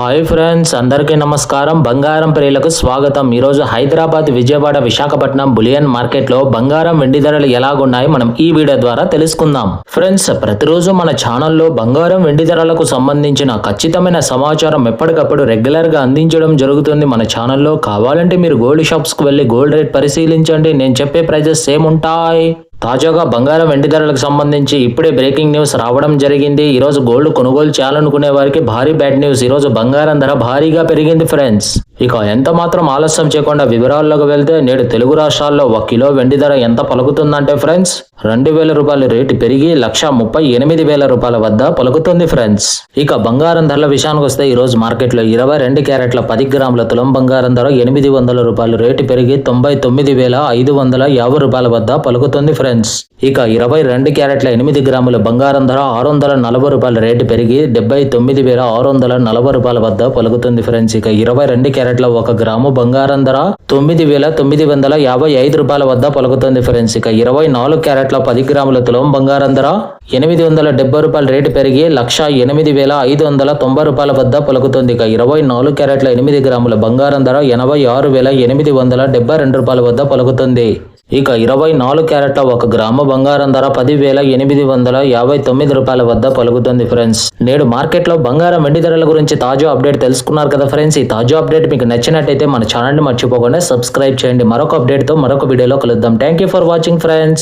Hi friends అందరికీ నమస్కారం. బంగారం ప్రియులకు స్వాగతం. ఈరోజు హైదరాబాద్ విజయవాడ విశాఖపట్నం బులియన్ మార్కెట్లో బంగారం వెండి ధరలు ఎలాగున్నాయి మనం ఈ వీడియో ద్వారా తెలుసుకుందాం. ఫ్రెండ్స్ ప్రతిరోజు మన ఛానల్లో బంగారం వెండి ధరలకు సంబంధించిన ఖచ్చితమైన సమాచారం ఎప్పటికప్పుడు రెగ్యులర్గా అందించడం జరుగుతుంది మన ఛానల్లో. కావాలంటే మీరు గోల్డ్ షాప్స్కు వెళ్ళి గోల్డ్ రేట్ పరిశీలించండి. నేను చెప్పే ప్రైజెస్ సేమ్ ఉంటాయి. తాజాగా బంగారం వెండి ధరలకు సంబంధించి ఇప్పుడే బ్రేకింగ్ న్యూస్ రావడం జరిగింది. ఈరోజు గోల్డ్ కొనుగోలు చేయాలనుకునే వారికి భారీ బ్యాడ్ న్యూస్. ఈరోజు బంగారం ధర భారీగా పెరిగింది ఫ్రెండ్స్. ఇక ఎంత మాత్రం ఆలస్యం చేయకుండా వివరాల్లోకి వెళ్తే నేడు తెలుగు రాష్ట్రాల్లో ఒక కిలో వెండి ధర ఎంత పలుకుతుందంటే ఫ్రెండ్స్? రెండు వేల రూపాయల రేటు పెరిగి లక్ష ముప్పై ఎనిమిది వేల రూపాయల వద్ద పలుకుతుంది ఫ్రెండ్స్. ఇక బంగారం ధరల విషయానికి వస్తే ఈ రోజు మార్కెట్లో ఇరవై రెండు క్యారెట్ల పది గ్రాముల తులం బంగారం ధర ఎనిమిది వందల రూపాయలు రేటు పెరిగి తొంభై తొమ్మిది వేల ఐదు వందల యాభై రూపాయల వద్ద పలుకుతుంది ఫ్రెండ్స్. ఇక ఇరవై రెండు క్యారెట్ల ఎనిమిది గ్రాముల బంగారం ధర ఆరు వందల నలభై రూపాయల రేటు పెరిగి డెబ్బై తొమ్మిది వేల ఆరు వందల నలభై రూపాయల వద్ద పలుకుతుంది ఫ్రెండ్స్. ఇక ఇరవై రెండు క్యారెట్ల ఒక గ్రాము బంగారం ధర తొమ్మిది వేల తొమ్మిది వందల యాభై ఐదు రూపాయల వద్ద పలుకుతుంది ఫ్రెండ్స్. ఇక ఇరవై నాలుగు క్యారెట్ల పది గ్రాముల తులం బంగారం ధర ఎనిమిది వందల డెబ్బై రూపాయల రేటు పెరిగి లక్ష ఎనిమిది వేల ఐదు వందల తొంభై రూపాయల వద్ద పలుకుతుంది. ఇక ఇరవై నాలుగు క్యారెట్ల ఎనిమిది గ్రాముల బంగారం ధర ఎనభై ఆరు వేల ఎనిమిది వందల డెబ్బై రెండు రూపాయల వద్ద పలుకుతుంది. ఇక ఇరవై నాలుగు క్యారెట్ల ఒక గ్రాము బంగారం ధర పది వేల ఎనిమిది వందల యాభై తొమ్మిది రూపాయల వద్ద పలుకుతుంది ఫ్రెండ్స్. నేడు మార్కెట్లో బంగారం వెండి ధరల గురించి తాజా అప్డేట్ తెలుసుకున్నారు కదా ఫ్రెండ్స్. ఈ తాజా అప్డేట్ మీకు నచ్చినట్టయితే మన ఛానల్ని మర్చిపోకుండా సబ్స్క్రైబ్ చేయండి. మరొక అప్డేట్తో మరొక వీడియోలో కలుద్దాం. Thank you for watching friends.